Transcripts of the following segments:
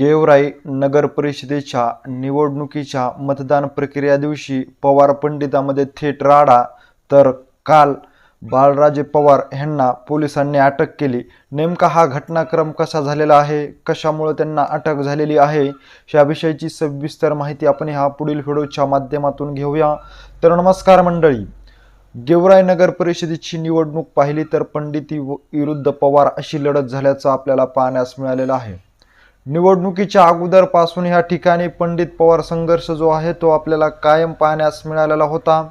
गेवराई नगर परिषदेच्या निवडणुकीच्या मतदान प्रक्रिया दिवशी पवार पंडितामध्ये थेट राडा तर काल बाळराजे पवार यांना पोलिसांनी अटक केली. नेमका हा घटनाक्रम कसा झालेला आहे? कशामुळे त्यांना अटक झालेली आहे? याविषयीची सविस्तर माहिती आपण ह्या पुढील व्हिडिओच्या माध्यमातून घेऊया. तर नमस्कार मंडळी. गेवराई नगर परिषदेची निवडणूक पाहिली तर पंडिती व- विरुद्ध पवार अशी लढत झाल्याचं आपल्याला पाहण्यास मिळालेलं आहे. निवडणुकीच्या अगोदरपासून ह्या ठिकाणी पंडित पवार संघर्ष जो आहे तो आपल्याला कायम पाहण्यास मिळालेला होता.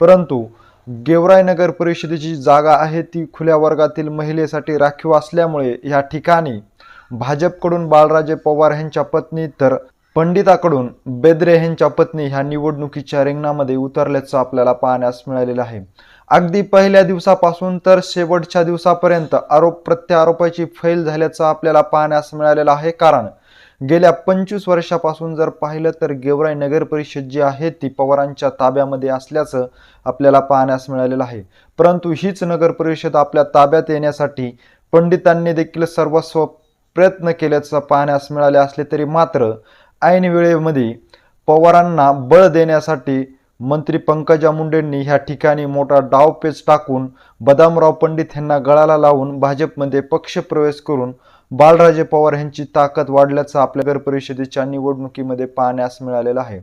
परंतु गेवराई नगर परिषदेची जागा आहे ती खुल्या वर्गातील महिलेसाठी राखीव असल्यामुळे ह्या ठिकाणी भाजपकडून बाळराजे पवार यांच्या पत्नी तर पंडिताकडून बेद्रे यांच्या पत्नी ह्या निवडणुकीच्या रिंगणामध्ये उतरल्याचं आपल्याला पाहण्यास मिळालेलं आहे. अगदी पहिल्या दिवसापासून तर शेवटच्या दिवसापर्यंत आरोप प्रत्यारोपाची फैल झाल्याचं आपल्याला पाहण्यास मिळालेलं आहे. कारण गेल्या पंचवीस वर्षापासून जर पाहिलं तर गेवराई नगर परिषद जी आहे ती पवारांच्या ताब्यामध्ये असल्याचं आपल्याला पाहण्यास मिळालेलं आहे. परंतु हीच नगर परिषद आपल्या ताब्यात येण्यासाठी पंडितांनी देखील सर्वस्व प्रयत्न केल्याचं पाहण्यास मिळाले असले तरी मात्र ऐन वेळेमध्ये पवारांना बळ देण्यासाठी मंत्री पंकजा मुंडेंनी ह्या ठिकाणी मोठा डावपेच टाकून बदामराव पंडित यांना गळाला लावून भाजपमध्ये पक्षप्रवेश करून बाळराजे पवार यांची ताकद वाढल्याचं आपल्या नगर परिषदेच्या निवडणुकीमध्ये पाहण्यास मिळालेलं आहे.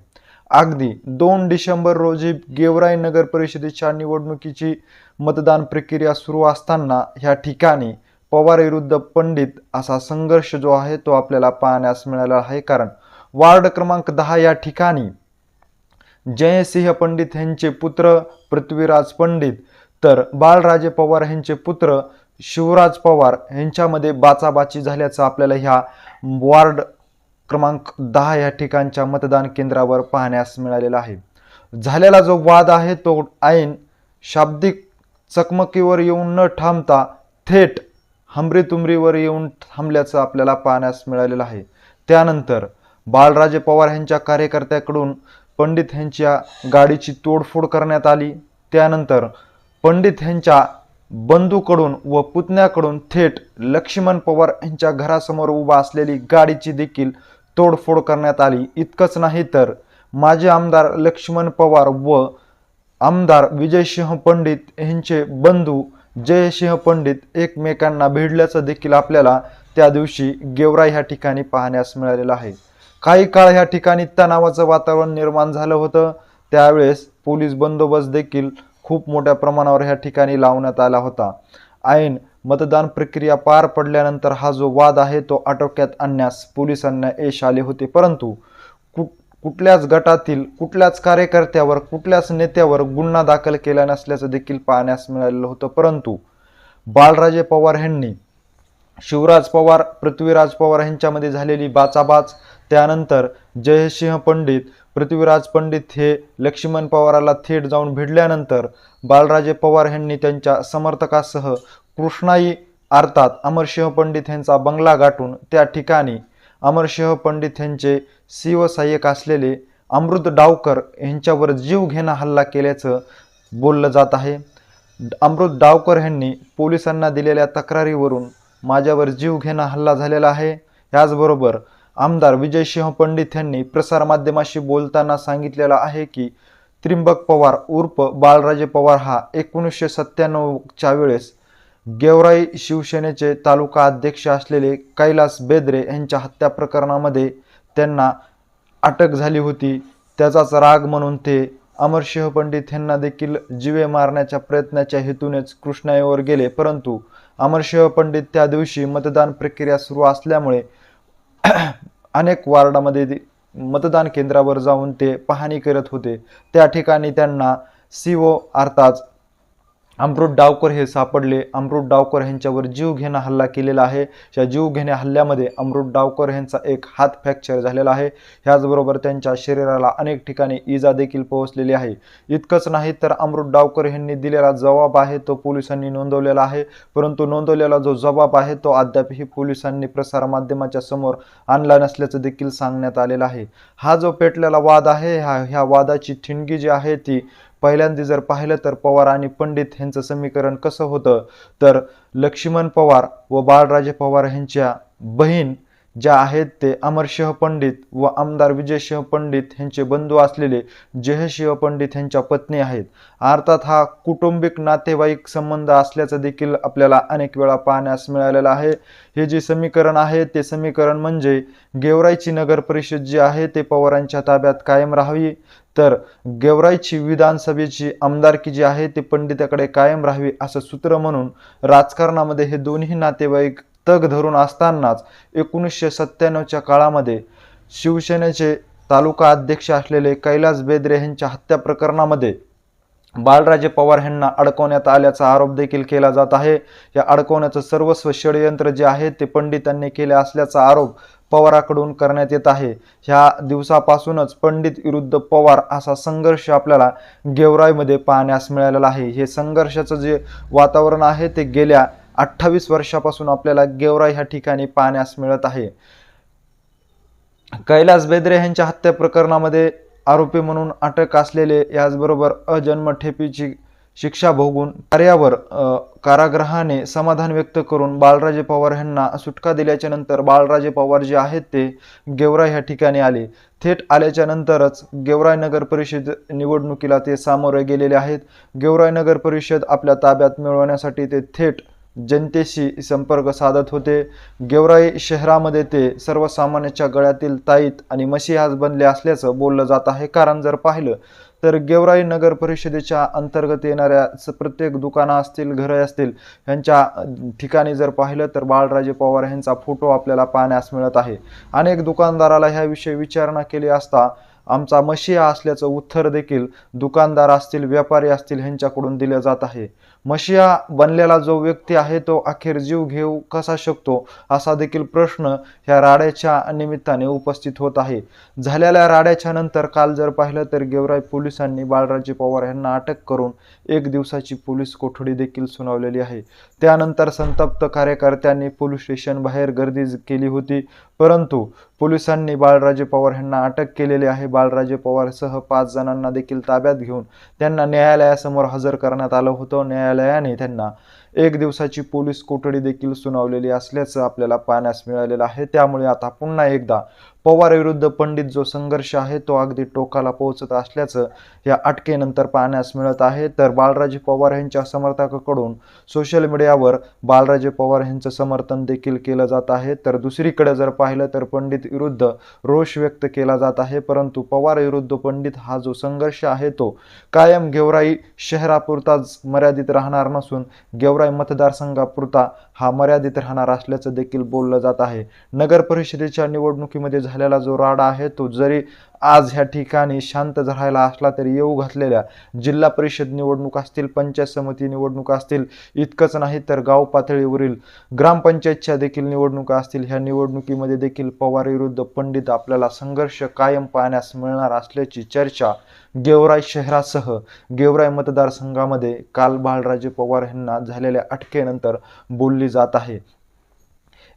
अगदी दोन डिसेंबर रोजी गेवराई नगर परिषदेच्या निवडणुकीची मतदान प्रक्रिया सुरू असताना ह्या ठिकाणी पवार विरुद्ध पंडित असा संघर्ष जो आहे तो आपल्याला पाहण्यास मिळाला आहे. कारण वार्ड क्रमांक दहा या ठिकाणी जयसिंह पंडित यांचे पुत्र पृथ्वीराज पंडित तर बाळराजे पवार यांचे पुत्र शिवराज पवार यांच्यामध्ये बाचाबाची झाल्याचं आपल्याला ह्या वॉर्ड क्रमांक दहा या ठिकाणच्या मतदान केंद्रावर पाहण्यास मिळालेला आहे. झालेला जो वाद आहे तो ऐन शाब्दिक चकमकीवर येऊन न थांबता थेट हमरीतुमरीवर येऊन थांबल्याचं आपल्याला पाहण्यास मिळालेलं आहे. त्यानंतर बाळराजे पवार यांच्या कार्यकर्त्याकडून पंडित यांच्या गाडीची तोडफोड करण्यात आली. त्यानंतर पंडित यांच्या बंधूकडून व पुतण्याकडून थेट लक्ष्मण पवार यांच्या घरासमोर उभा असलेली गाडीची देखील तोडफोड करण्यात आली. इतकंच नाही तर माजी आमदार लक्ष्मण पवार व आमदार विजयसिंह पंडित यांचे बंधू जयसिंह पंडित एकमेकांना भिडल्याचं देखील आपल्याला त्या दिवशी गेवरा ह्या ठिकाणी पाहण्यास मिळालेलं आहे. काही काळ ह्या ठिकाणी तणावाचं वातावरण निर्माण झालं होतं. त्यावेळेस पोलीस बंदोबस्त देखील खूप मोठ्या प्रमाणावर ह्या ठिकाणी लावण्यात आला होता. ऐन मतदान प्रक्रिया पार पडल्यानंतर हा जो वाद आहे तो आटोक्यात आणण्यास पोलिसांना यश आले होते. परंतु कुठ कुठल्याच गटातील कुठल्याच कार्यकर्त्यावर कुठल्याच नेत्यावर गुन्हा दाखल केला नसल्याचं देखील पाहण्यास मिळालेलं होतं. परंतु बाळराजे पवार यांनी शिवराज पवार पृथ्वीराज पवार यांच्यामध्ये झालेली बाचाबाच. त्यानंतर जयसिंह पंडित पृथ्वीराज पंडित हे लक्ष्मण पवाराला थेट जाऊन भिडल्यानंतर बालराजे पवार यांनी त्यांच्या समर्थकासह कृष्णाई अर्थात अमरसिंह पंडित यांचा बंगला गाठून त्या ठिकाणी अमरसिंह पंडित यांचे शिवसहाय्यक असलेले अमृत डावकर यांच्यावर जीव घेणा हल्ला केल्याचं बोललं जात आहे. अमृत डावकर यांनी पोलिसांना दिलेल्या तक्रारीवरून माझ्यावर जीवघेणा हल्ला झालेला आहे. याचबरोबर आमदार विजयसिंह पंडित यांनी प्रसारमाध्यमाशी बोलताना सांगितलेलं आहे की त्रिंबक पवार उर्फ बाळराजे पवार हा एकोणीसशे सत्त्याण्णवच्या वेळेस गेवराई शिवसेनेचे तालुका अध्यक्ष असलेले कैलास बेद्रे यांच्या हत्या प्रकरणामध्ये त्यांना अटक झाली होती. त्याचाच राग म्हणून ते अमरसिंह पंडित यांना देखील जीवे मारण्याच्या प्रयत्नाच्या हेतूनेच कृष्णाईवर गेले. परंतु अमरसिंह पंडित त्या दिवशी मतदान प्रक्रिया सुरू असल्यामुळे अनेक वार्डामध्ये मतदान केंद्रावर जाऊन ते पाहणी करत होते. त्या ठिकाणी त्यांना सी ओ अर्थात अमृत डावकर हे सापडले. अमृत डावकर यांच्यावर जीवघेणा हल्ला केलेला आहे. या जीव घेण्या हल्ल्यामध्ये अमृत डावकर यांचा एक हात फ्रॅक्चर झालेला आहे. ह्याचबरोबर त्यांच्या शरीराला अनेक ठिकाणी इजा देखील पोहोचलेली आहे. इतकंच नाही तर अमृत डावकर यांनी दिलेला जबाब आहे तो पोलिसांनी नोंदवलेला आहे. परंतु नोंदवलेला जो जबाब आहे तो अद्यापही पोलिसांनी प्रसारमाध्यमाच्या समोर आणला नसल्याचं देखील सांगण्यात आलेलं आहे. हा जो पेटलेला वाद आहे ह्या ह्या वादाची ठिणगी जी आहे ती पहिल्यांदा जर पाहिलं तर पवार आणि पंडित यांचं समीकरण कसं होतं? तर लक्ष्मण पवार व बाळराजे पवार यांच्या बहीण ज्या आहेत ते अमरसिंह पंडित व आमदार विजयसिंह पंडित यांचे बंधू असलेले जयसिंह पंडित यांच्या पत्नी आहेत. अर्थात हा कुटुंबिक नातेवाईक संबंध असल्याचं देखील आपल्याला अनेक वेळा पाहण्यास मिळालेलं आहे. हे जे समीकरण आहे ते समीकरण म्हणजे गेवराईची नगर परिषद जी आहे ते पवारांच्या ताब्यात कायम राहावी. तर गेवराईची विधानसभेची आमदारकी जी आहे ती पंडिताकडे कायम राहावी असं सूत्र म्हणून राजकारणामध्ये हे दोन्ही नातेवाईक तग धरून असतानाच एकोणीसशे सत्त्याण्णवच्या काळामध्ये शिवसेनेचे तालुका अध्यक्ष असलेले कैलास बेदरे यांच्या हत्या प्रकरणामध्ये बाळराजे पवार यांना अडकवण्यात आल्याचा आरोप देखील केला जात आहे. या अडकवण्याचं सर्वस्व षडयंत्र जे आहे ते पंडितांनी केले असल्याचा आरोप पवाराकडून करण्यात येत आहे. ह्या दिवसापासूनच पंडित विरुद्ध पवार असा संघर्ष आपल्याला गेवराईमध्ये पाहण्यास मिळालेला आहे. हे संघर्षाचं जे वातावरण आहे ते गेल्या अठ्ठावीस वर्षापासून आपल्याला गेवरा ह्या ठिकाणी पाहण्यास मिळत आहे. कैलास बेदरे यांच्या हत्या प्रकरणामध्ये आरोपी म्हणून अटक असलेले याचबरोबर अजन्मठेपीची शिक्षा भोगून कार्यावर कारागृहाने समाधान व्यक्त करून बाळराजे पवार यांना सुटका दिल्याच्या नंतर बाळराजे पवार जे आहेत ते गेवरा ह्या ठिकाणी आले. थेट आल्याच्या नंतरच गेवराय नगर परिषद निवडणुकीला ते सामोरे गेलेले आहेत. गेवराय नगर परिषद आपल्या ताब्यात मिळवण्यासाठी ते थेट जनतेशी संपर्क साधत होते. गेवराई शहरामध्ये ते सर्वसामान्यांच्या गळ्यातील ताईत आणि मशिहाज बनले असल्याचं बोललं जात आहे. कारण जर पाहिलं तर गेवराई नगर परिषदेच्या अंतर्गत येणाऱ्या स- प्रत्येक दुकानं असतील घरं असतील यांच्या ठिकाणी जर पाहिलं तर बाळराजे पवार यांचा फोटो आपल्याला पाहण्यास मिळत आहे. अनेक दुकानदाराला ह्याविषयी विचारणा केली असता आमचा मशिया असल्याचं उत्तर देखील दुकानदार असतील व्यापारी असतील ह्यांच्याकडून दिलं जात आहे. मशिया बनलेला जो व्यक्ती आहे तो अखेर जीव घेऊ कसा शकतो असा देखील प्रश्न ह्या राड्याच्या निमित्ताने उपस्थित होत आहे. झालेल्या राड्याच्या नंतर काल जर पाहिलं तर गेवराई पोलिसांनी बाळराजे पवार यांना अटक करून एक दिवसाची पोलीस कोठडी देखील सुनावलेली आहे. त्यानंतर संतप्त कार्यकर्त्यांनी पोलीस स्टेशन बाहेर गर्दी केली होती परंतु पोलिसांनी बाळराजे पवार यांना अटक केलेली आहे. बाळराजे पवारसह पाच जणांना देखील ताब्यात घेऊन त्यांना न्यायालयासमोर हजर करण्यात आलं होतं. แลนี่ท่านนะ एक दिवसाची पोलीस कोठडी देखील सुनावलेली असल्याचं आपल्याला पाहण्यास मिळालेलं आहे. त्यामुळे आता पुन्हा एकदा पवार विरुद्ध पंडित जो संघर्ष आहे तो अगदी टोकाला पोहोचत असल्याचं या अटकेनंतर पाहण्यास मिळत आहे. तर बाळराजे पवार यांच्या समर्थकाकडून सोशल मीडियावर बाळराजे पवार यांचं समर्थन देखील केलं जात आहे. तर दुसरीकडे जर पाहिलं तर पंडित विरुद्ध रोष व्यक्त केला जात आहे. परंतु पवार विरुद्ध पंडित हा जो संघर्ष आहे तो कायम गेवराई शहरापुरताच मर्यादित राहणार नसून गेवराई मतदारसंघापुरता हा मर्यादित राहणार असल्याचं देखील बोललं जात आहे. नगर परिषदेच्या निवडणुकीमध्ये झालेला जो राडा आहे तो जरी आज ह्या ठिकाणी शांत राहायला असला तरी येऊ घातलेल्या जिल्हा परिषद निवडणूक असतील पंचायत समिती निवडणुका असतील इतकंच नाही तर गाव पातळीवरील ग्रामपंचायतच्या देखील निवडणुका असतील ह्या निवडणुकीमध्ये देखील पवार विरुद्ध पंडित आपल्याला संघर्ष कायम पाहण्यास मिळणार असल्याची चर्चा गेवराई शहरासह गेवराई मतदारसंघामध्ये काल बाळराजे पवार यांना झालेल्या अटकेनंतर बोलली जात आहे.